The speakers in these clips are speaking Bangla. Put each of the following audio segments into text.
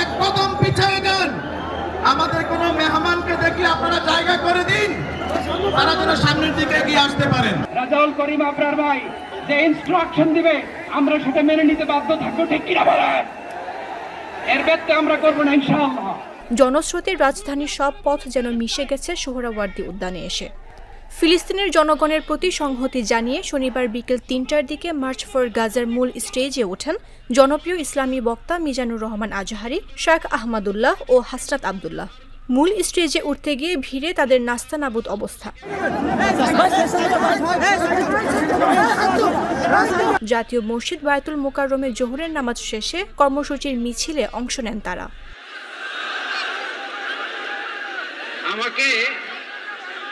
এক কদম পিছিয়ে যান। আমাদের কোনো মেহমানকে দেখলে আপনারা জায়গা করে দিন। তারা যেন সামনের দিকে এগিয়ে আসতে পারেন। রাজাউল করিম আপনার ভাই যে ইনস্ট্রাকশন দিবে আমরা সেটা মেনে নিতে বাধ্য থাকব ঠিক কিনা বলেন এর ব্যত্যয় আমরা করব না ইনশাআল্লাহ। জনস্রোতের রাজধানীর সব পথ যেন মিশে গেছে সোহরাওয়ার্দী উদ্যানে এসে। ফিলিস্তিনের জনগণের প্রতি সংহতি জানিয়ে শনিবার বিকেল তিনটার দিকে মার্চ ফর গাজার মূল স্টেজে ওঠেন জনপ্রিয় ইসলামী বক্তা মিজানুর রহমান আজহারি শেখ আহমদুল্লাহ ও হাসরাত আবদুল্লাহ। মূল স্টেজে উঠতে গিয়ে ভিড়ে তাদের নাস্তানাবুদ অবস্থা। জাতীয় মসজিদ বায়তুল মোকাররমে জোহরের নামাজ শেষে কর্মসূচির মিছিলে অংশ নেন তারা। আমাকে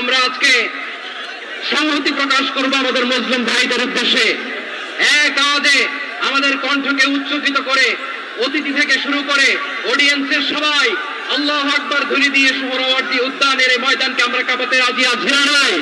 আমরা আজকে সংহতি প্রকাশ করব আমাদের মুসলিম ভাইদের উদ্দেশ্যে। এক আওয়াজে আমাদের কণ্ঠকে উচ্চকিত করে, অতিথি থেকে শুরু করে অডিয়েন্সের সবাই আল্লাহ আকবার ধরে দিয়ে সোহরাওয়ার্দী উদ্যানের এই ময়দানকে আমরা কাঁপাতে রাজি আছি না নাই?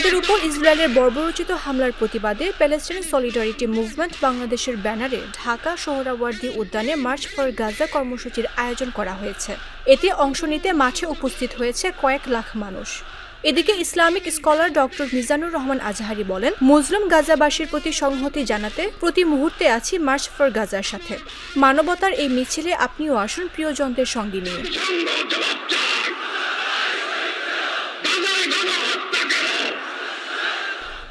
ফিলিস্তিনিদের উপর ইসরায়েলের বর্বরোচিত হামলার প্রতিবাদে প্যালেস্টাইন সলিডারিটি মুভমেন্ট বাংলাদেশের ব্যানারে ঢাকা সোহরাওয়ার্দী উদ্যানে মার্চ ফর গাজা কর্মসূচির আয়োজন করা হয়েছে। এতে অংশ নিতে মাঠে উপস্থিত হয়েছে কয়েক লাখ মানুষ। এদিকে Islamic scholar doctor Mizanur Rahman Azhari বলেন, মুসলিম গাজাবাসীর প্রতি সংহতি জানাতে প্রতি মুহূর্তে আছি মার্চ ফর গাজার সাথে। মানবতার এই মিছিলে আপনিও আসুন, প্রিয়জনদের সঙ্গে নিয়ে।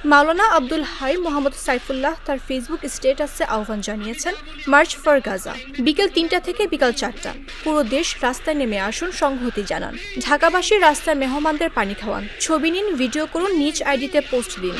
মাওলানা আব্দুল হাই মোহাম্মদ সাইফুল্লাহ তার ফেসবুক স্টেটাসে আহ্বান জানিয়েছেন, মার্চ ফর গাজা, বিকেল তিনটা থেকে বিকাল চারটা। পুরো দেশ রাস্তায় নেমে আসুন, সংহতি জানান। ঢাকাবাসী রাস্তায় মেহমানদের পানি খাওয়ান। ছবি নিন, ভিডিও করুন, নিজ আইডিতে পোস্ট দিন।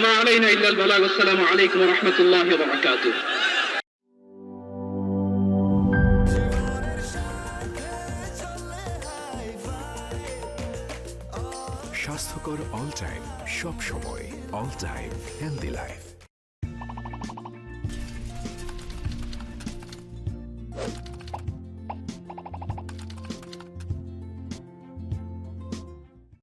وما علينا إلا البلاغ والسلام عليكم ورحمة الله وبركاته স্বাস্থ্যকর অল টাইম সব সময় অল টাইম হেলদি লাইফ